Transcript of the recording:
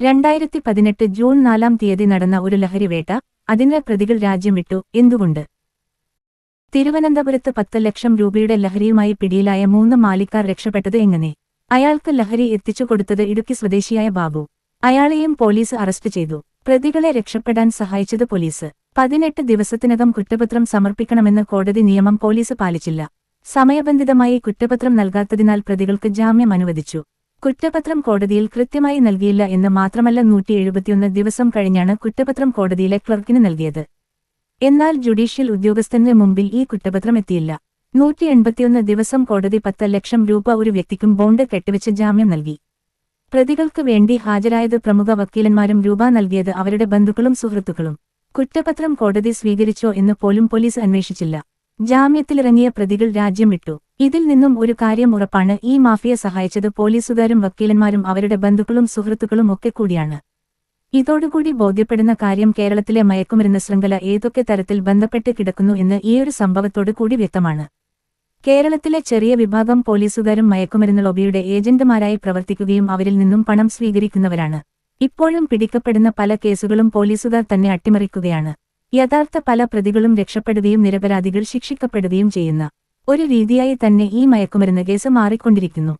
രണ്ടായിരത്തി പതിനെട്ട് ജൂൺ നാലാം തീയതി നടന്ന ഒരു ലഹരിവേട്ട അതിന് പ്രതികൾ രാജ്യം വിട്ടു എന്തുകൊണ്ട്? തിരുവനന്തപുരത്ത് പത്ത് ലക്ഷം രൂപയുടെ ലഹരിയുമായി പിടിയിലായ മൂന്ന് മാലിക്കാർ രക്ഷപ്പെട്ടത് എങ്ങനെ? അയാൾക്ക് ലഹരി എത്തിച്ചു കൊടുത്തത് ഇടുക്കി സ്വദേശിയായ ബാബു. അയാളെയും പോലീസ് അറസ്റ്റ് ചെയ്തു. പ്രതികളെ രക്ഷപ്പെടാൻ സഹായിച്ചത് പോലീസ്. പതിനെട്ട് ദിവസത്തിനകം കുറ്റപത്രം സമർപ്പിക്കണമെന്ന് കോടതി നിയമം പോലീസ് പാലിച്ചില്ല. സമയബന്ധിതമായി കുറ്റപത്രം നൽകാത്തതിനാൽ പ്രതികൾക്ക് ജാമ്യം അനുവദിച്ചു. കുറ്റപത്രം കോടതിയിൽ കൃത്യമായി നൽകിയില്ല എന്ന് മാത്രമല്ല നൂറ്റി എഴുപത്തിയൊന്ന് ദിവസം കഴിഞ്ഞാണ് കുറ്റപത്രം കോടതിയിലെ ക്ലർക്കിന് നൽകിയത്. എന്നാൽ ജുഡീഷ്യൽ ഉദ്യോഗസ്ഥന് മുമ്പിൽ ഈ കുറ്റപത്രം എത്തിയില്ല. നൂറ്റി എൺപത്തിയൊന്ന് ദിവസം കോടതി പത്ത് ലക്ഷം രൂപ ഒരു വ്യക്തിക്കും ബോണ്ട് കെട്ടിവെച്ച് ജാമ്യം നൽകി. പ്രതികൾക്ക് വേണ്ടി ഹാജരായത് പ്രമുഖ വക്കീലന്മാരും രൂപ നൽകിയത് അവരുടെ ബന്ധുക്കളും സുഹൃത്തുക്കളും. കുറ്റപത്രം കോടതി സ്വീകരിച്ചോ എന്ന് പോലും പോലീസ് അന്വേഷിച്ചില്ല. ജാമ്യത്തിലിറങ്ങിയ പ്രതികൾ രാജ്യം വിട്ടു. ഇതിൽ നിന്നും ഒരു കാര്യം ഉറപ്പാണ് ഈ മാഫിയ സഹായിച്ചത് പോലീസുകാരും വക്കീലന്മാരും അവരുടെ ബന്ധുക്കളും സുഹൃത്തുക്കളും ഒക്കെ കൂടിയാണ്. ഇതോടുകൂടി ബോധ്യപ്പെടുന്ന കാര്യം കേരളത്തിലെ മയക്കുമരുന്ന് ശൃംഖല ഏതൊക്കെ തരത്തിൽ ബന്ധപ്പെട്ട് കിടക്കുന്നു എന്ന് ഈയൊരു സംഭവത്തോടു കൂടി വ്യക്തമാണ്. കേരളത്തിലെ ചെറിയ വിഭാഗം പോലീസുകാരും മയക്കുമരുന്ന് ലോബിയുടെ ഏജന്റുമാരായി പ്രവർത്തിക്കുകയും അവരിൽ നിന്നും പണം സ്വീകരിക്കുന്നവരാണ്. ഇപ്പോഴും പിടിക്കപ്പെടുന്ന പല കേസുകളും പോലീസുകാർ തന്നെ അട്ടിമറിക്കുകയാണ്. യഥാർത്ഥ പല പ്രതികളും രക്ഷപ്പെടുകയും നിരപരാധികൾ ശിക്ഷിക്കപ്പെടുകയും ചെയ്യുന്ന ഒരു രീതിയായി തന്നെ ഈ മയക്കുമരുന്ന് കേസ് മാറിക്കൊണ്ടിരിക്കുന്നു.